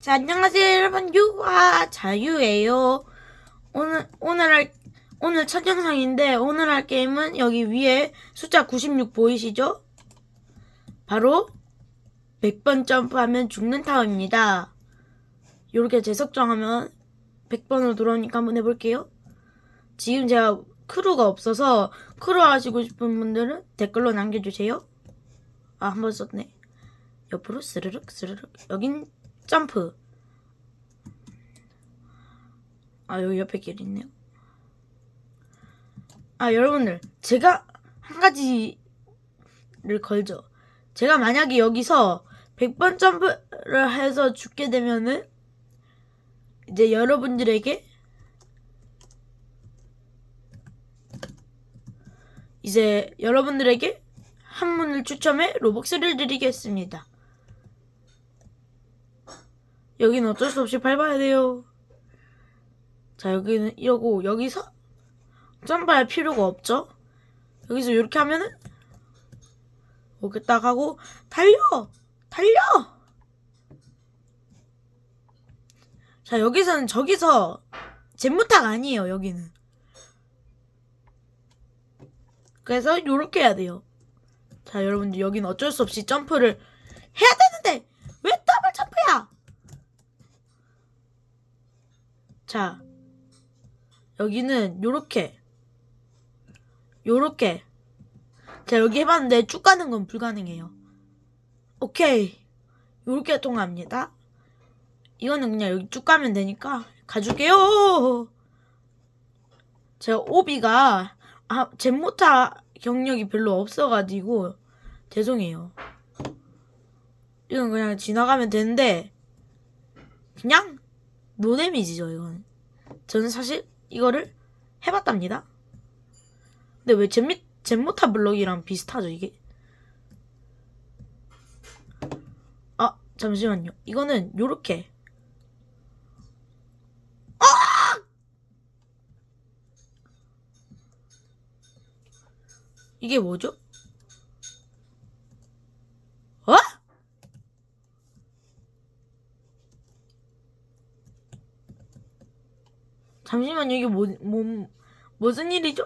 자, 안녕하세요, 여러분. 유아 자유예요. 오늘, 오늘 할, 오늘 첫 영상인데, 오늘 할 게임은 여기 위에 숫자 96 보이시죠? 바로 100번 점프하면 죽는 타워입니다. 요렇게 재석정하면 100번으로 돌아오니까 한번 해볼게요. 지금 제가 크루가 없어서 크루 하시고 싶은 분들은 댓글로 남겨주세요. 아, 한 번 썼네. 옆으로 스르륵 스르륵. 여긴 점프. 아, 여기 옆에 길 있네요. 아, 여러분들. 제가 한 가지를 걸죠. 제가 만약에 여기서 100번 점프를 해서 죽게 되면은 이제 여러분들에게 이제 여러분들에게 한 분을 추첨해 로벅스를 드리겠습니다. 여기는 어쩔 수 없이 밟아야 돼요. 자, 여기는 이러고 여기서 점프할 필요가 없죠. 여기서 이렇게 하면은 이렇게 딱 하고 달려! 달려! 자, 여기서는 저기서 잼무탁 아니에요, 여기는. 그래서 요렇게 해야 돼요. 자, 여러분들 여기는 어쩔 수 없이 점프를 해야 되는데 왜 더블 점프야? 자, 여기는 요렇게 요렇게 자, 여기 해봤는데 쭉 가는 건 불가능해요. 오케이. 요렇게 통합니다. 이거는 그냥 여기 쭉 가면 되니까 가줄게요. 제가 오비가 아, 젠모타 경력이 별로 없어가지고 죄송해요. 이건 그냥 지나가면 되는데 그냥 노데미지죠 이거는. 저는 사실 이거를 해봤답니다. 근데 왜 젠미, 젠모타 블럭이랑 비슷하죠 이게? 아 잠시만요. 이거는 요렇게 이게 뭐죠? 어? 잠시만요, 이게 뭐, 뭐, 무슨 일이죠?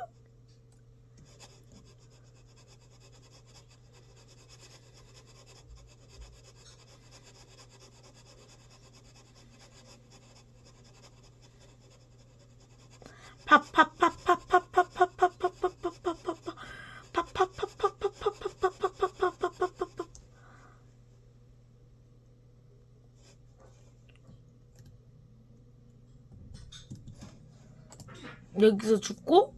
파파 여기서 죽고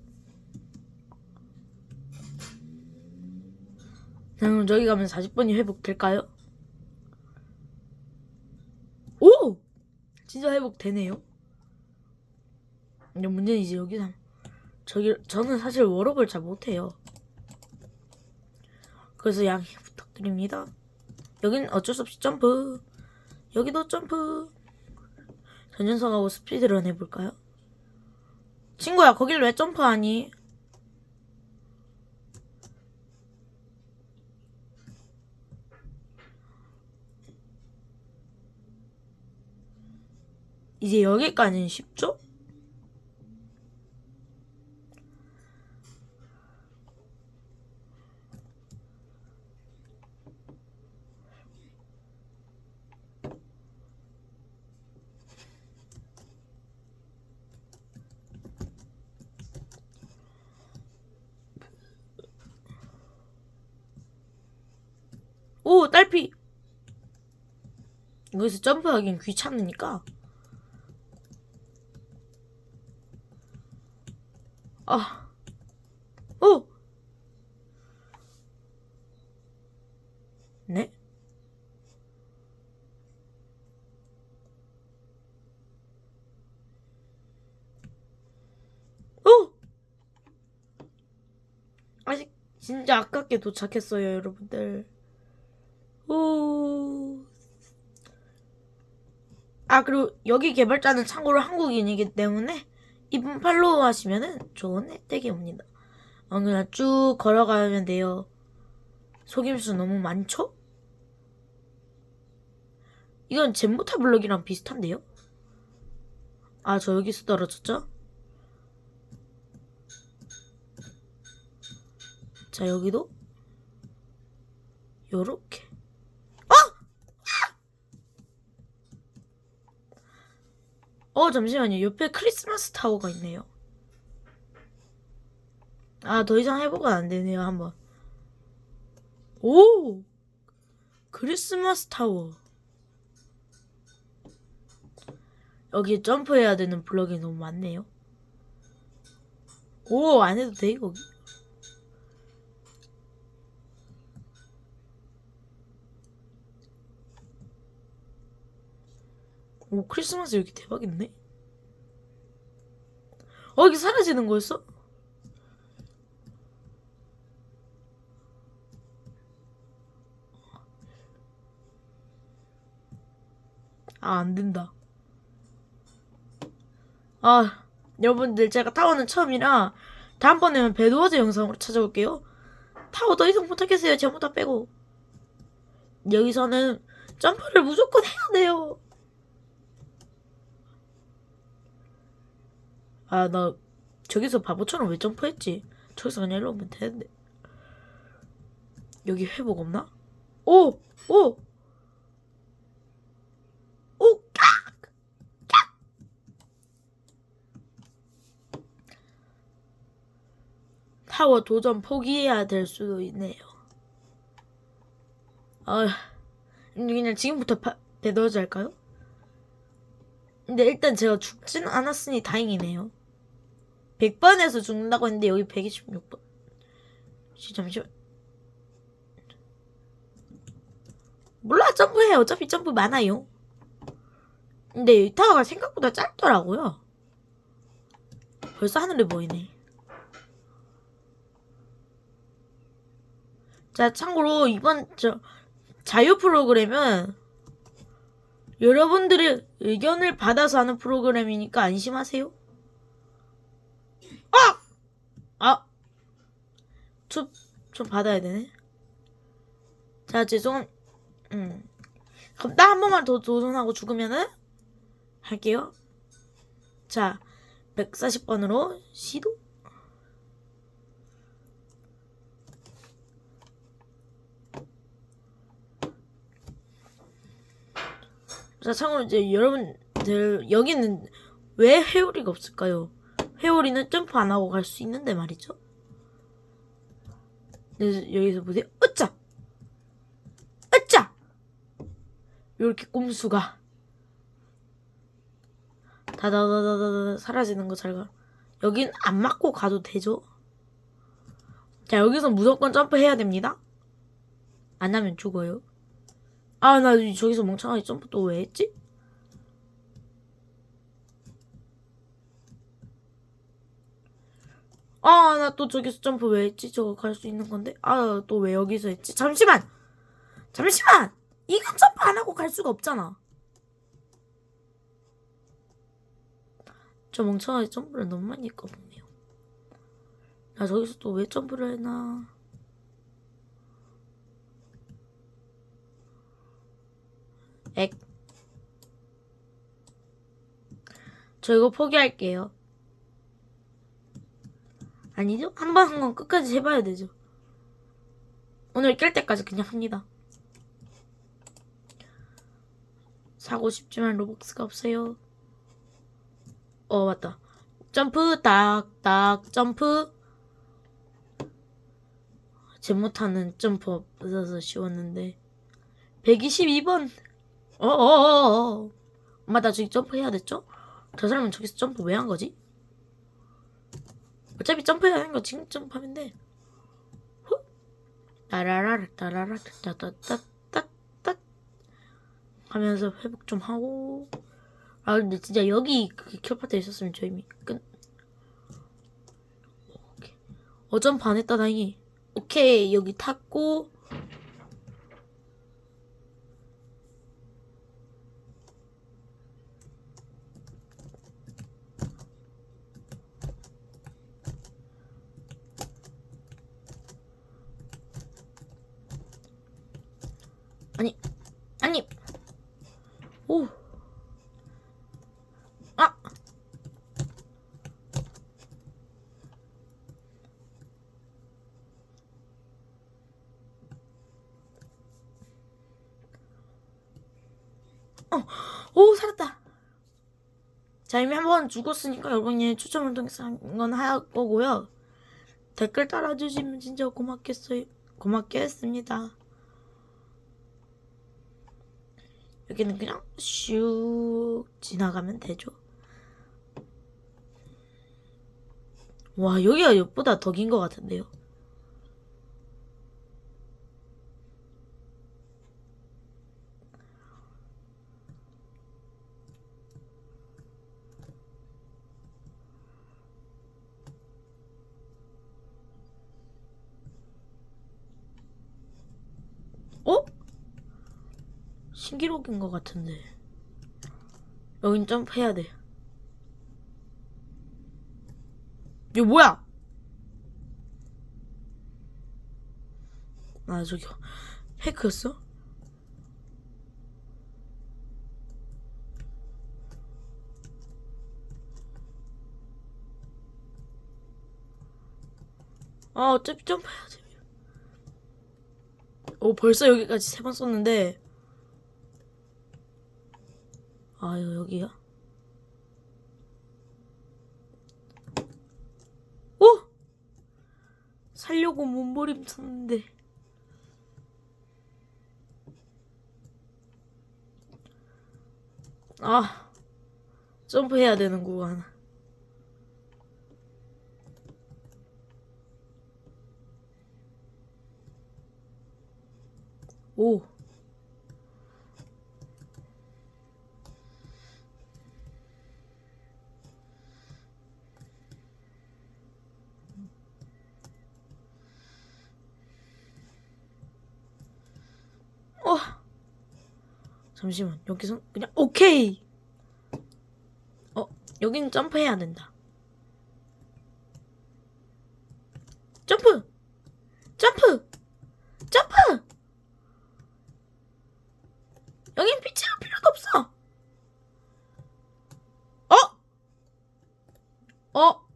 자, 그럼 저기 가면 40번이 회복될까요? 오! 진짜 회복되네요. 근데 문제는 이제 여기서 저기 저는 사실 워럭을 잘 못해요. 그래서 양해 부탁드립니다. 여긴 어쩔 수 없이 점프. 여기도 점프. 전전성하고 스피드런 해볼까요? 친구야, 거길 왜 점프하니? 이제 여기까지는 쉽죠? 오, 딸피! 여기서 점프하긴 귀찮으니까. 아. 오! 네? 오! 아직 진짜 아깝게 도착했어요, 여러분들. 오. 아, 그리고 여기 개발자는 참고로 한국인이기 때문에 이분 팔로우 하시면은 좋은 혜택이 옵니다. 어, 그냥 쭉 걸어가면 돼요. 속임수 너무 많죠? 이건 젠모타 블럭이랑 비슷한데요? 아, 저 여기서 떨어졌죠? 자, 여기도 요렇게. 어! 어, 잠시만요. 옆에 크리스마스 타워가 있네요. 아, 더 이상 회복은 안 되네요, 한번. 오! 크리스마스 타워. 여기 점프해야 되는 블럭이 너무 많네요. 오, 안 해도 돼, 거기. 오, 크리스마스 여기 대박이네. 어, 여기 사라지는 거였어? 아, 안 된다. 아, 여러분들, 제가 타워는 처음이라, 다음번에는 배드워즈 영상으로 찾아올게요. 타워 더 이상 못하겠어요. 제목 다 빼고. 여기서는 점프를 무조건 해야 돼요. 아, 나 저기서 바보처럼 왜 점프했지? 저기서 그냥 일로 오면 되는데. 여기 회복 없나? 오! 오! 오! 깍! 깍! 타워 도전 포기해야 될 수도 있네요. 아, 그냥 지금부터 파, 배더즈 할까요? 근데 일단 제가 죽지는 않았으니 다행이네요. 100번에서 죽는다고 했는데 여기 126번. 잠시만. 몰라 점프해 어차피 점프 많아요. 근데 이 타워가 생각보다 짧더라고요. 벌써 하늘에 보이네. 자 참고로 이번 저 자유 프로그램은 여러분들의 의견을 받아서 하는 프로그램이니까 안심하세요. 아! 아! 좀, 좀 받아야 되네. 자, 죄송, 음. 그럼 딱 한 번만 더 도전하고 죽으면은, 할게요. 자, 140번으로 시도? 자, 참고로 이제 여러분들, 여기는 왜 회오리가 없을까요? 회오리는 점프 안 하고 갈 수 있는데 말이죠. 여기서 보세요. 으짜! 으짜! 이렇게 꼼수가 다다다다다다 사라지는 거 잘 가. 여긴 안 맞고 가도 되죠? 자, 여기서 무조건 점프해야 됩니다. 안 하면 죽어요. 아, 나 저기서 멍청하게 점프 또 왜 했지? 아, 나 또 저기서 점프 왜 했지? 저거 갈 수 있는 건데? 아, 또 왜 여기서 했지? 잠시만! 잠시만! 이건 점프 안 하고 갈 수가 없잖아. 저 멍청하게 점프를 너무 많이 했거든요. 나 저기서 또 왜 점프를 했나? 액. 저 이거 포기할게요. 아니죠? 한 번 한 건 끝까지 해봐야 되죠. 오늘 깰 때까지 그냥 합니다. 사고 싶지만 로벅스가 없어요. 어, 맞다. 점프, 딱, 딱, 점프. 제 못하는 점프 없어서 쉬웠는데. 122번. 어어어어. 엄마, 나 저기 점프 해야 됐죠? 저 사람은 저기서 점프 왜 한 거지? 어차피 점프해야 하는 거 지금 점프하면 돼. 후. 따라라라 따라라 따따따따따 하면서 회복 좀 하고. 아 근데 진짜 여기 그 킬파트 있었으면 저 이미 끝. 오케이. 어 점프 안 했다 다행히. 오케이 여기 탔고. 아니 아니 오 아! 어, 오 살았다. 자 이미 한 번 죽었으니까 여러분이 추첨을 통해서 한 건 할 거고요. 댓글 달아주시면 진짜 고맙겠어요. 고맙겠습니다. 여기는 그냥 슉 지나가면 되죠. 와 여기가 이보다 더 긴 것 같은데요. 어? 신기록인 것 같은데. 여긴 점프해야 돼. 이거 뭐야? 아 저기 해크였어? 아 어차피 점프해야지. 오 벌써 여기까지 세 번 썼는데 아 이거 여기야? 오! 살려고 몸부림 쳤는데 아 점프해야 되는 구간 오 어. 잠시만 여기서 그냥 오케이. 어 여기는 점프해야 된다. 점프, 점프, 점프. 여긴 빛이랑 필요도 없어. 어? 어?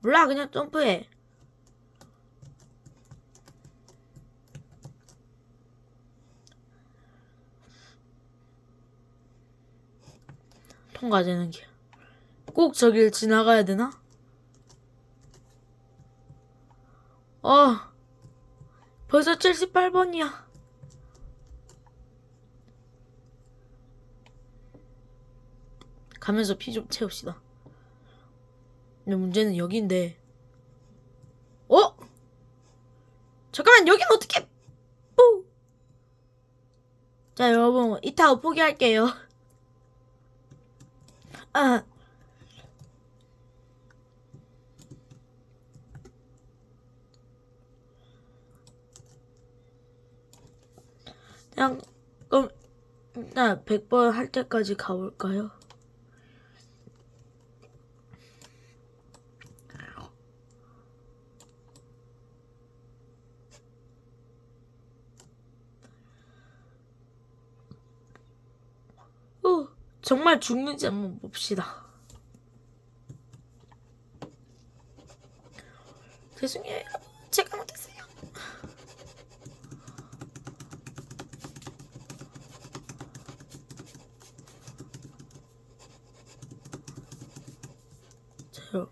몰라 그냥 점프해. 통과되는 길. 꼭 저길 지나가야 되나? 어. 벌써 78번이야. 가면서 피 좀 채웁시다. 근데 문제는 여기인데. 어? 잠깐만, 여긴 어떻게, 뿌! 자, 여러분, 이 타워 포기할게요. 아. 그냥 그럼 일단 100번 할 때까지 가볼까요? 어, 정말 죽는지 한번 봅시다. 죄송해요, 여러분. 제가 못했어요. 자요.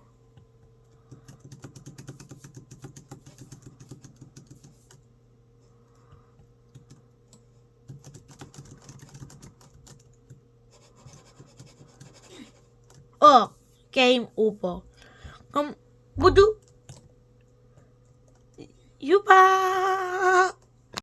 어, 게